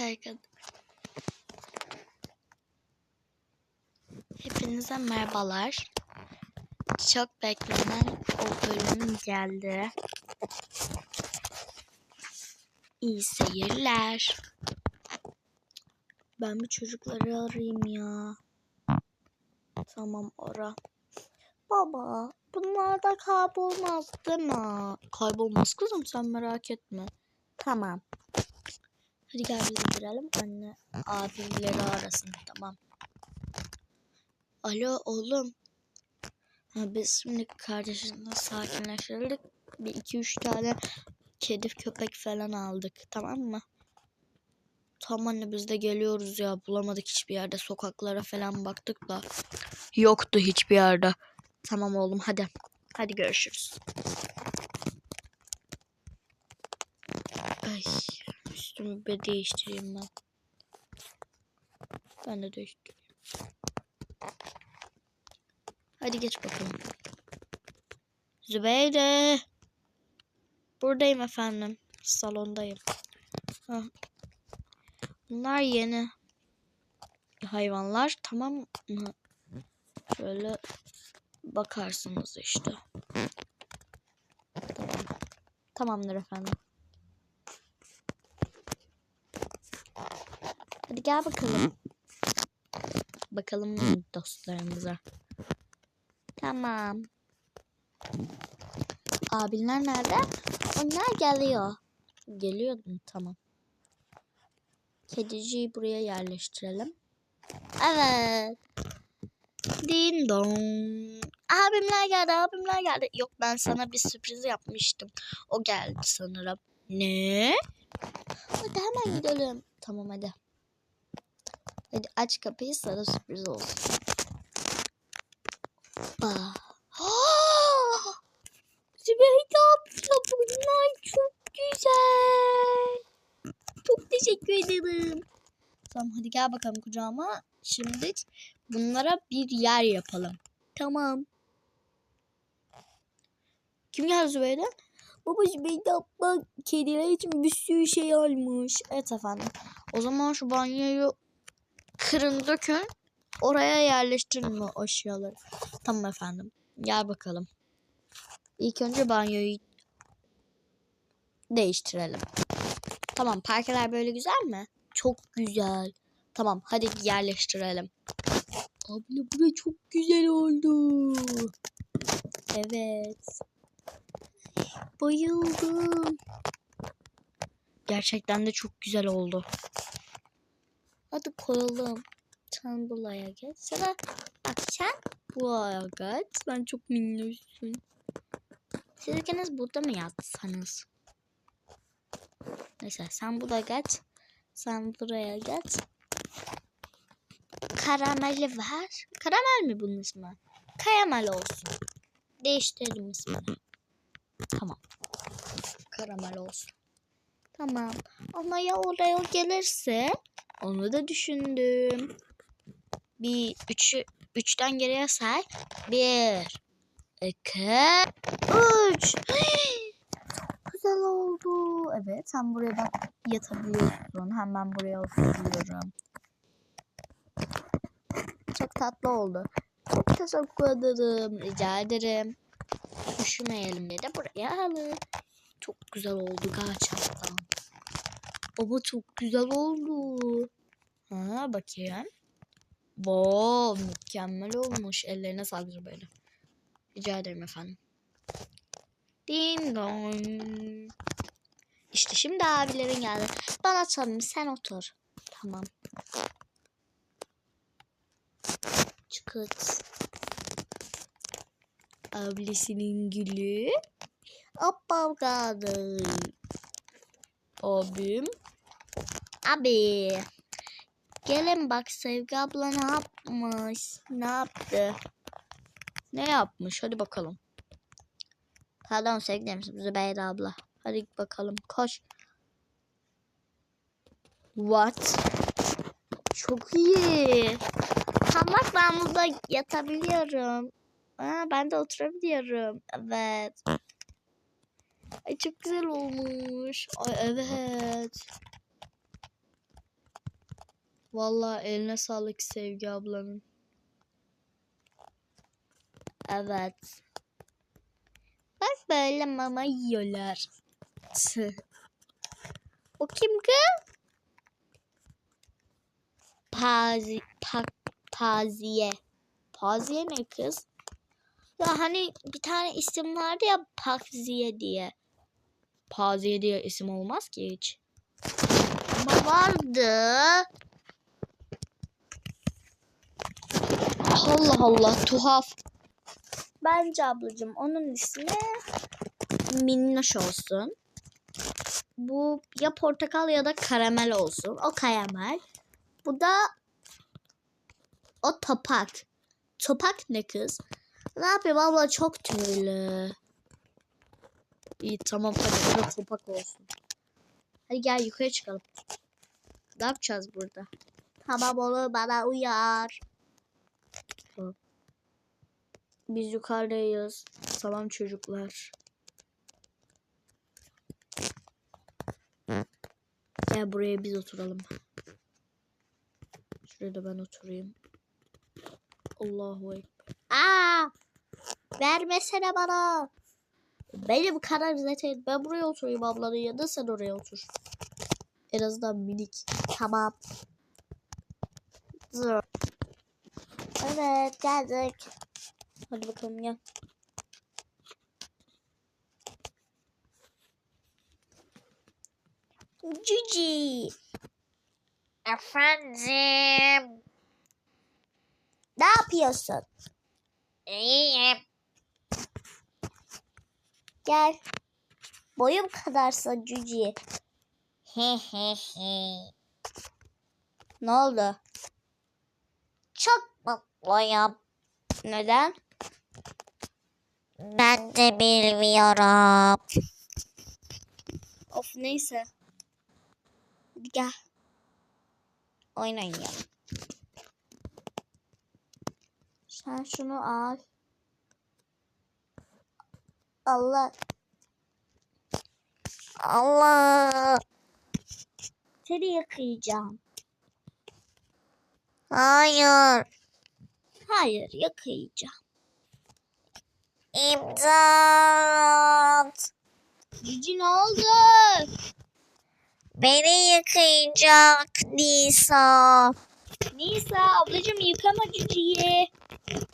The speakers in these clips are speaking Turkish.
Arkadaşlar. Hepinize merhabalar. Çok beklenen o bölüm geldi. İyi seyirler. Ben bir çocukları arayayım ya. Tamam ara. Baba bunlar da kaybolmaz değil mi? Kaybolmaz kızım sen merak etme. Tamam. Hadi gel biz girelim. Anne abileri arasın. Tamam. Alo oğlum. Ha, biz şimdi kardeşinle sakinleştirdik. Bir iki üç tane kedi köpek falan aldık. Tamam mı? Tamam anne biz de geliyoruz ya. Bulamadık hiçbir yerde. Sokaklara falan baktık da. Yoktu hiçbir yerde. Tamam oğlum hadi. Hadi görüşürüz. Ay üstümü bir değiştireyim ben. Ben de değiştireyim. Hadi geç bakalım. Zübeyde. Buradayım efendim. Salondayım. Bunlar yeni hayvanlar. Tamam mı? Şöyle bakarsınız işte. Tamam. Tamamdır efendim. Hadi gel bakalım. Bakalım dostlarımıza. Tamam. Abiler nerede? Onlar geliyor. Geliyor mu? Tamam. Kediciyi buraya yerleştirelim. Evet. Din dong. Abimler geldi, abimler geldi. Yok ben sana bir sürpriz yapmıştım. O geldi sanırım. Ne? Hadi hemen gidelim. Tamam hadi. Hadi aç kapıyı sana sürpriz olsun. Bah. Zübeyde bunlar çok güzel. Çok teşekkür ederim. Tamam hadi gel bakalım kucağıma. Şimdi bunlara bir yer yapalım. Tamam. Kim geldi Zübeyde? Baba Zübeyde abla kediler için bir sürü şey almış. Evet efendim. O zaman şu banyoyu kırın dökün. Oraya yerleştirin o eşyaları. Tamam efendim. Gel bakalım. İlk önce banyoyu değiştirelim. Tamam parkeler böyle güzel mi? Çok güzel. Tamam hadi yerleştirelim. Abla bu çok güzel oldu. Evet. Bayıldım. Gerçekten de çok güzel oldu. Hadi koyalım. Sen buraya geç. Sıra bak sen buraya geç. Sen çok minnoşsun. Siz ikiniz burada mı yatsanız? Neyse sen buraya geç. Sen buraya geç. Karameli ver. Karamel mi bunun ismi? Karamel olsun. Değiştirelim ismini. Tamam. Karamel olsun. Tamam. Ama ya oraya gelirse onu da düşündüm. Bir üçü, üçten geriye say. Bir, iki, üç. Güzel oldu. Evet sen buraya bak yatabiliyorsun. Hemen buraya oturuyorum. Çok tatlı oldu. Çok teşekkür ederim. Rica ederim. Üşümeyelim diye de buraya alın. Çok güzel oldu gerçekten. Baba çok güzel oldu. Ha bakayım. Wow mükemmel olmuş. Ellerine sağlık böyle. Rica ederim efendim. Ding dong. İşte şimdi abilerin geldi. Bana tanım sen otur. Tamam. Çıkıt. Ablasının gülü. Kaldı. Abim. Abi. Gelin bak Sevgi abla ne yapmış? Ne yaptı? Ne yapmış? Hadi bakalım. Pardon sevgilim Zübeyde abla. Hadi bakalım koş. What? Çok iyi. Tam bak ben burada yatabiliyorum. Aa, ben de oturabiliyorum. Evet. Ay çok güzel olmuş. Ay evet. Vallahi eline sağlık Sevgi ablanın. Evet. Bak böyle mama yiyorlar. o kim kız? Pazi, pa, paziye. Paziye ne kız? Ya hani bir tane isim vardı ya Pakziye diye. Paziye diye isim olmaz ki hiç. Ama vardı. Allah Allah tuhaf. Bence ablacığım onun ismi minnoş olsun. Bu ya portakal ya da karamel olsun. O karamel. Bu da o topak. Topak ne kız? Ne yapayım abla çok tüylü. İyi tamam hadi bu da topak olsun. Hadi gel yukarı çıkalım. Ne yapacağız burada? Tamam olur bana uyar. Tamam. Biz yukarıdayız. Tamam çocuklar. Gel buraya biz oturalım. Şuraya da ben oturayım. Allahu Ekber. Aa! Vermesene bana. Benim karar zaten. Ben buraya oturayım ablanın yanında sen oraya otur. En azından minik. Tamam. Zor. Evet geldik. Hadi bakalım gel. Cici. Efendim. Ne yapıyorsun? İyiyim. Gel. Boyum kadarsa Cici. He he he. Ne oldu? Çok mutluyum. Neden? Ben de bilmiyorum. Of neyse. Gel. Oyun oynayalım. Sen şunu al. Allah. Allah. Seni yıkayacağım. Hayır. Hayır yıkayacağım. İmdat. Cici ne oldu? Beni yıkayacak Nisa. Nisa ablacığım yıkama Cici'yi.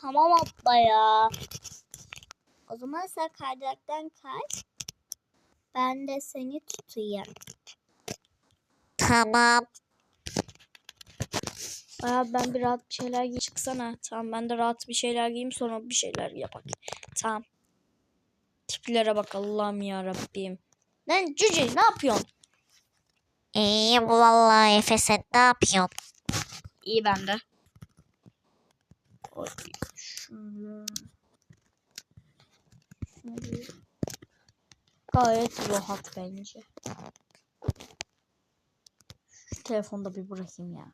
Tamam abla ya. O zaman sen kaydıraktan kay. Ben de seni tutayım. Tamam. Aa, ben bir rahat bir şeyler giy çıksana. Tamam ben de rahat bir şeyler giyeyim sonra bir şeyler yapak. Tamam. Tiplere bak Allah'ım ya Rabbim. Lan Cici ne yapıyorsun? İyiyim vallahi Efe sen ne yapıyorsun? İyi ben de. Oy, şöyle. Şöyle. Gayet rahat bence. Şu telefonu da bir bırakayım ya.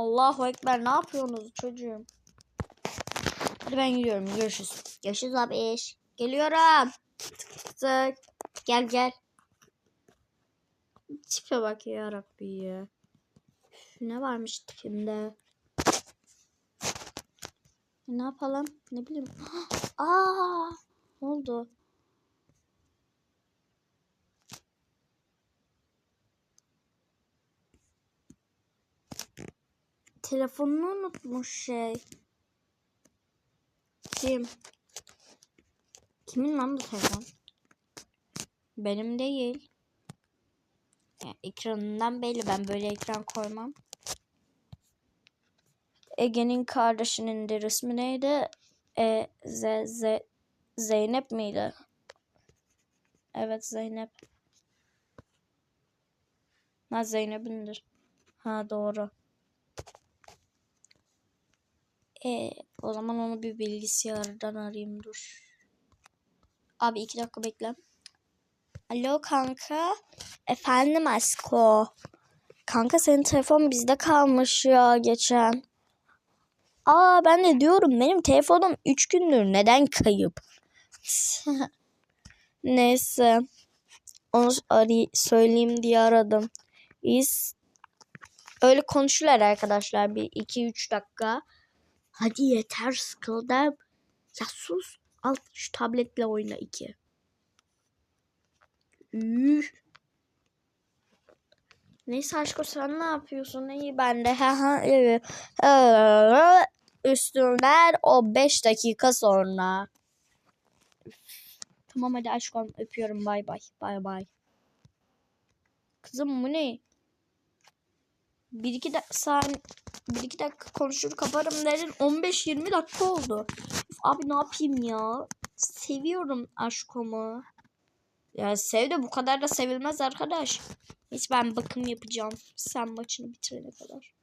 Allahu Ekber ne yapıyorsunuz çocuğum? Hadi ben gidiyorum. Görüşürüz. Görüşürüz abi. Geliyorum. Tık tık. Gel gel. Tipe bak ya Rabbi ya. Ne varmış tipimde? Ne yapalım? Ne bileyim. Aa, ne oldu? Telefonunu unutmuş şey. Kim? Kimin lan bu telefon? Benim değil. Ya, ekranından belli. Ben böyle ekran koymam. Ege'nin kardeşinin de resmi neydi? E, Z, Z, Zeynep miydi? Evet Zeynep. Ha Zeynep'indir. Ha doğru. E, o zaman onu bir bilgisayardan arayayım dur. Abi iki dakika bekle. Alo kanka. Efendim Asko. Kanka senin telefon bizde kalmış ya geçen. Aa ben de diyorum benim telefonum 3 gündür neden kayıp? Neyse. Onu arayı söyleyeyim diye aradım. Biz öyle konuşurlar arkadaşlar bir 2-3 dakika. Hadi yeter sıkıldım. Ya sus. Al şu tabletle oyna 2. Üf. Neyse aşkım sen ne yapıyorsun? İyi ben de. Ee, Üstünden o 5 dakika sonra. Tamam hadi aşkım öpüyorum bay bay. Bay bay. Kızım bu ne? Bir iki dakika saniye bir iki dakika konuşur kaparım dedin 15-20 dakika oldu. Üf, Abi ne yapayım ya? Seviyorum aşkomu. Ya sev de bu kadar da sevilmez arkadaş. Hiç ben bakım yapacağım. Sen maçını bitirene kadar.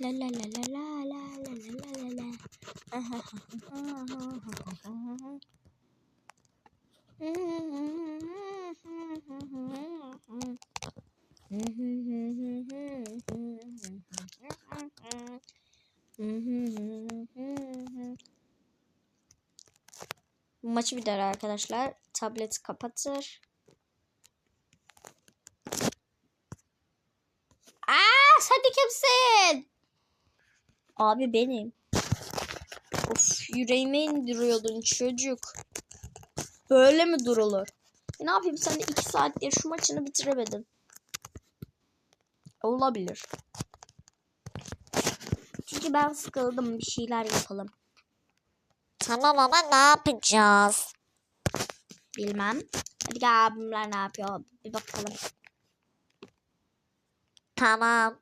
La la la la la la la la la la. Bu maçı biter arkadaşlar. Tableti kapatır. Aa, sen de kimsin? Abi benim. Of yüreğime indiriyordun çocuk. Böyle mi durulur? E, ne yapayım sen de iki saattir şu maçını bitiremedin. Olabilir. Çünkü ben sıkıldım bir şeyler yapalım. Tamam ama ne yapacağız? Bilmem. Hadi gel abimler ne yapıyor bir bakalım. Tamam.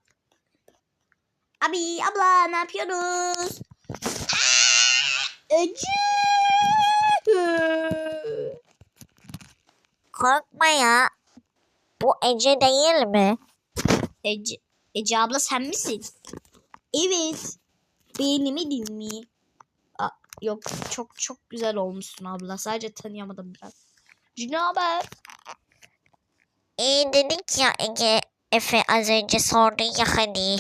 Abi abla ne yapıyoruz? Ece. Korkma ya. Bu Ece değil mi? Ece, Ece abla sen misin? Evet. Beğenemedin mi? Aa, yok çok çok güzel olmuşsun abla. Sadece tanıyamadım biraz. Ne haber? İyi dedik ya Ege. Efe az önce sordu ya hani.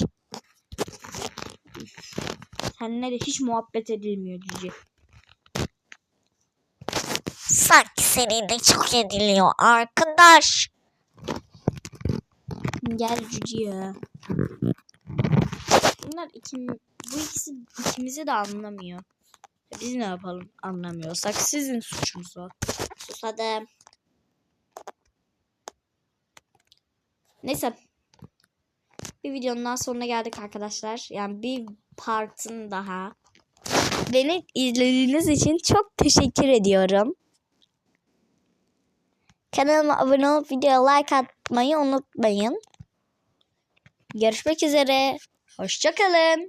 Seninle de hiç muhabbet edilmiyor Cici. Sanki seninle çok ediliyor arkadaş. Gel Cici ya. Bunlar iki, bu ikisi ikimizi de anlamıyor. Biz ne yapalım anlamıyorsak sizin suçunuz o. Susadım. Neyse. Bir videonun daha sonuna geldik arkadaşlar. Yani bir partın daha. Beni izlediğiniz için çok teşekkür ediyorum. Kanalıma abone olup videoya like atmayı unutmayın. Görüşmek üzere. Hoşçakalın.